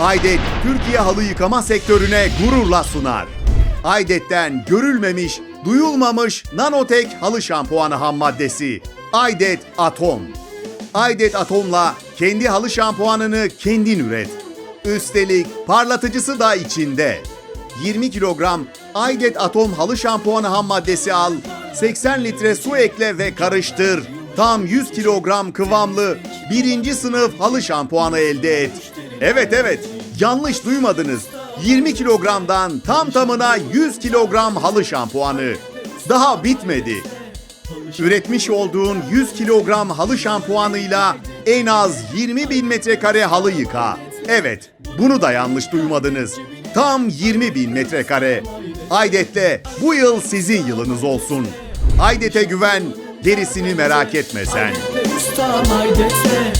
Aydet, Türkiye halı yıkama sektörüne gururla sunar. Aydet'ten görülmemiş, duyulmamış nanotek halı şampuanı ham maddesi. Aydet Atom. Aydet Atom'la kendi halı şampuanını kendin üret. Üstelik parlatıcısı da içinde. 20 kilogram Aydet Atom halı şampuanı ham maddesi al, 80 litre su ekle ve karıştır. Tam 100 kilogram kıvamlı birinci sınıf halı şampuanı elde et. Evet evet yanlış duymadınız. 20 kilogramdan tam tamına 100 kilogram halı şampuanı. Daha bitmedi. Üretmiş olduğun 100 kilogram halı şampuanıyla en az 20 bin metrekare halı yıka. Evet, bunu da yanlış duymadınız. Tam 20 bin metrekare. Aydet'te bu yıl sizin yılınız olsun. Aydet'e güven, gerisini merak etme sen. Ustam kalite